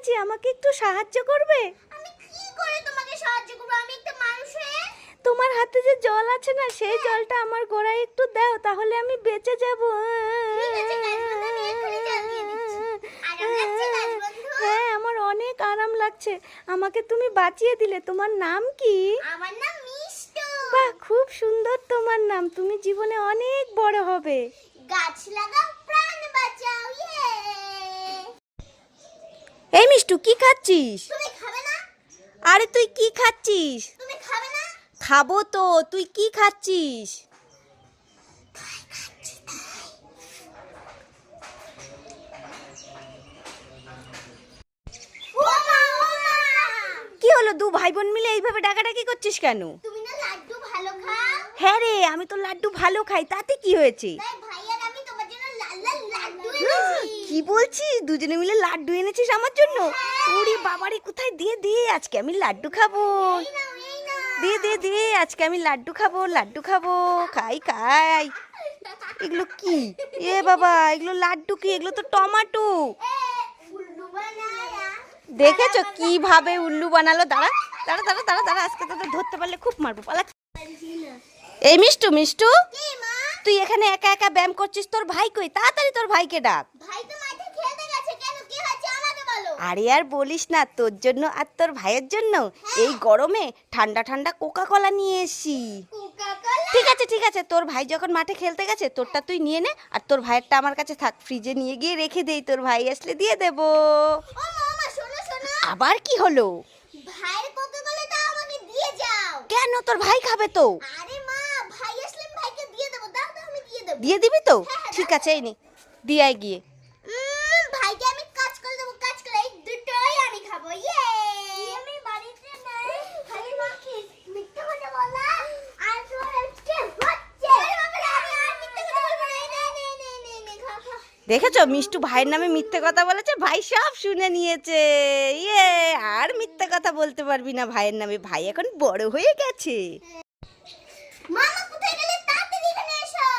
গেছি আমাকে একটু সাহায্য করবে? আমি কি করে তোমাকে সাহায্য করব? আমি একটা মানুষ হয়ে তোমার হাতে যে জল আছে না সেই জলটা আমার গোড়ায় একটু দাও তাহলে আমি বেঁচে যাব। ঠিক আছে, গাছবন্ধু, আমি এক্ষুনি জল দিয়ে দিচ্ছি। আরাম লাগছে, গাছবন্ধু? হ্যাঁ আমার অনেক আরাম লাগছে। আমাকে তুমি বাঁচিয়ে দিলে তোমার নাম কি? আমার নাম মিষ্টু। বাহ খুব সুন্দর তোমার নাম তুমি জীবনে অনেক বড় হবে। গাছ লাগাও প্রাণ বাঁচাও ইয়ে। এই মিষ্টু কি খাচ্ছিস? তুমি খাবে না? আরে তুই কি খাচ্ছিস? তুমি খাবে না? খাব তো তুই কি খাচ্ছিস? কি হলো দু ভাই বোন মিলে এইভাবে ডাকাডাকি করছিস কেন? হ্যাঁ রে আমি তো লাড্ডু ভালো খাই তাতে কি হয়েছে? ভাই আর আমি তোমার জন্য লাল লাল লাড্ডু এনেছি। কি বলছিস? দুজনে মিলে লাড্ডু এনেছিস আমার জন্য? ওরে বাবারে কোথায়? দিয়ে দে আজকে আমি লাড্ডু খাব। এই নাও এই নাও। দে দে দে আজকে আমি লাড্ডু খাব লাড্ডু খাব। খাই খাই। এগুলো কি? এ বাবা এগুলো লাড্ডু কি? এগুলো তো টমাটো। দেখেছ কীভাবে উল্লু বানালো? দাঁড়া দাঁড়া দাঁড়া দাঁড়া দাঁড়া আজকে তোদের ধরতে পারলে খুব মারবো। পালা। এই মিষ্টু মিষ্টু কি মা? তুই এখানে একা একা ব্যায়াম করছিস? তোর ভাই কই? তাড়াতাড়ি তোর ভাইকে ডাক। ভাই তো মাঠে খেলতে গেছে কেন কি হয়েছে আমাকে বলো আরে আর বলিস না তোর জন্য আর তোর ভাইয়ের জন্য এই গরমে ঠান্ডা ঠান্ডা কোকা কলা নিয়ে এসি ঠিক আছে ঠিক আছে তোর ভাই যখন মাঠে খেলতে গেছে তোরটা তুই নিয়ে নে আর তোর ভাইয়েরটা আমার কাছে থাক। ফ্রিজে নিয়ে গিয়ে রেখে দেই তোর ভাই আসলে দিয়ে দেবো। ও মামা শোনো শোনো। আবার কি হলো? ভাইয়ের কোকা কোলাটা আমাকে দিয়ে যাও। কেন তোর ভাই খাবে তো? আরে মা ভাই আসলে ভাইকে দিয়ে দেবো দাও দাও আমি দিয়ে দেবো। দিয়ে দিবি তো? হ্যাঁ, হ্যাঁ, ঠিক আছে এই নে দিয়ে গিয়ে উম, ভাইকে আমি কাজ করে দেবো কাজ করে এই দুটোই আমি খাব ইয়ে আমি বাড়িতে নাই খালি মাকে মিথ্যে কথা বলা আর তোর হচ্ছে হচ্ছে আরে বাবা আমি আর মিথ্যে কথা বলব না এই নে নে নে নে নে খা খা দেখেছ? মিষ্টু ভাইয়ের নামে মিথ্যে কথা বলেছে ভাই সব শুনে নিয়েছে। ইয়ে আর মিথ্যে কথা বলতে পারবি না ভাইয়ের নামে। ভাই এখন বড় হয়ে গেছে।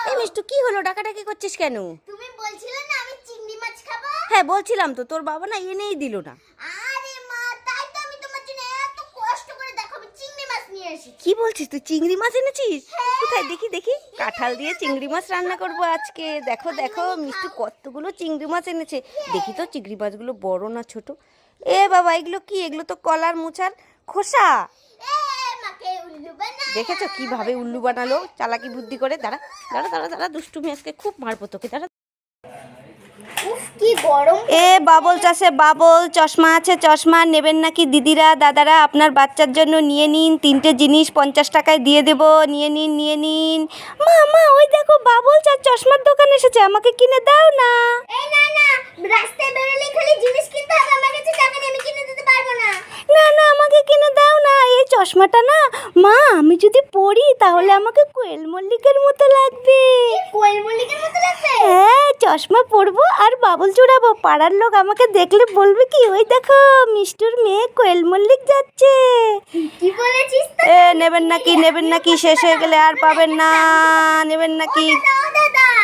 এই মিষ্টু কি হলো? ডাকাডাকি করছিস কেন? তুমি বলছিলে না আমি চিংড়ি মাছ খাব? হ্যাঁ বলছিলাম তো তোর বাবা না এনেই দিল না আরে মা তাই তো আমি তোমার জন্য এত কষ্ট করে দেখো আমি চিংড়ি মাছ নিয়ে কি বলছিস? তুই চিংড়ি মাছ এনেছিস? কোথায়? দেখি দেখি। কাঁঠাল দিয়ে চিংড়ি মাছ রান্না করব আজকে। দেখো দেখো, মিষ্টি কতগুলো চিংড়ি মাছ এনেছে। দেখি তো চিংড়ি মাছগুলো বড় না ছোট? এ বাবা, এগুলো কি? এগুলো তো কলার মোচার খোসা। দেখেছ কীভাবে উল্লু বানালো? চালাকি বুদ্ধি করে। দাঁড়া দাঁড়া দাঁড়া দাঁড়া, দুষ্টুমি আজকে খুব মারবো তোকে। দাঁড়া। এ বাবল চাষে বাবল চশমা আছে চশমা। নেবেন নাকি দিদিরা দাদারা? আপনার বাচ্চার জন্য নিয়ে নিন। তিনটে জিনিস পঞ্চাশ টাকায় দিয়ে দেব। নিয়ে নিন নিয়ে নিন। মা মা ওই দেখো বাবল চার চশমার দোকান এসেছে। আমাকে কিনে দাও না। এই না না রাস্তায় বেরোলে খালি জিনিস কিনতে হবে। আমার কাছে টাকা নেই আমি কিনে দিতে পারব না না না আমাকে কিনে দাও না এই চশমাটা না? মা আমি যদি পড়ি তাহলে আমাকে কোয়েল মল্লিকের মতো লাগবে। কোয়েল মল্লিকের মতো লাগবে? হ্যাঁ চশমা পরবো আর বাবুল চুড়াবো। পাড়ার লোক আমাকে দেখলে বলবে কি ওই দেখো মিষ্টুর মেয়ে কোয়েল মল্লিক যাচ্ছে। কি বলেছিস তো এ নেবেন নাকি নেবেন নাকি শেষ হয়ে গেলে আর পাবেন না। নেবেন নাকি।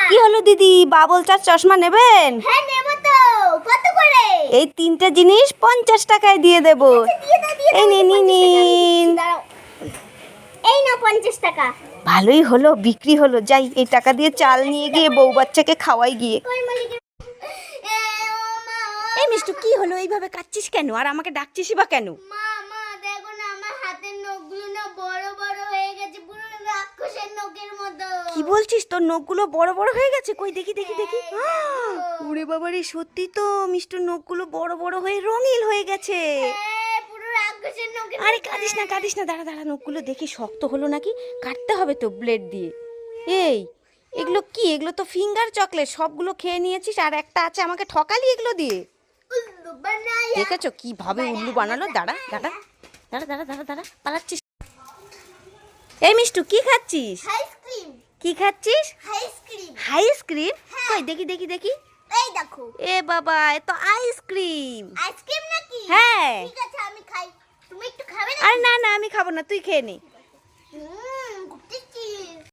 কি হলো দিদি? বাবুল চার চশমা নেবেন? হ্যাঁ নেব করে। এই তিনটে জিনিস পঞ্চাশ টাকায় দিয়ে দেব। দিয়ে এই নিন নিন, এই নাও পঞ্চাশ টাকা। ভালোই হলো বিক্রি হলো। যাই এই টাকা দিয়ে চাল নিয়ে গিয়ে বউ বাচ্চাকে খাওয়াই গিয়ে। এই মিষ্টু কি হলো? এইভাবে কাচ্ছিস কেন? আর আমাকে ডাকছিসই বা কেন? মা মা দেখো না আমার হাতের নখগুলো না বড় বড় হয়ে গেছে পুরো রাক্ষসের নখের মতো কি বলছিস? তোর নখগুলো বড় বড় হয়ে গেছে? কই দেখি দেখি দেখি। ওরে বাবারে সত্যি তো মিষ্টুর নখগুলো বড় বড় হয়ে রঙিন হয়ে গেছে। হ্যাঁ, আরে। কাঁদিস না কাঁদিস না দাঁড়া দাঁড়া নখগুলো দেখি শক্ত হলো নাকি? কাটতে হবে তো ব্লেড দিয়ে। এই এগুলো কি? এগুলো তো ফিঙ্গার চকলেট সবগুলো খেয়ে নিয়েছিস আর একটা আছে আমাকে ঠকালি এগুলো দিয়ে। দেখেছ কীভাবে উল্লু বানালো? দাঁড়া দাঁড়া দাঁড়া দাঁড়া দাঁড়া দাঁড়া পালাচ্ছিস। এই মিষ্টু কি খাচ্ছিস? আইসক্রিম কি খাচ্ছিস? আইসক্রিম আইসক্রিম কই দেখি দেখি দেখি। এই দেখো। এ বাবা এ তো আইসক্রিম আইসক্রিম নাকি? হ্যাঁ। ঠিক আছে আমি খাই। তুমি একটু খাবে না আরে না না আমি খাব না তুই খেয়ে নে।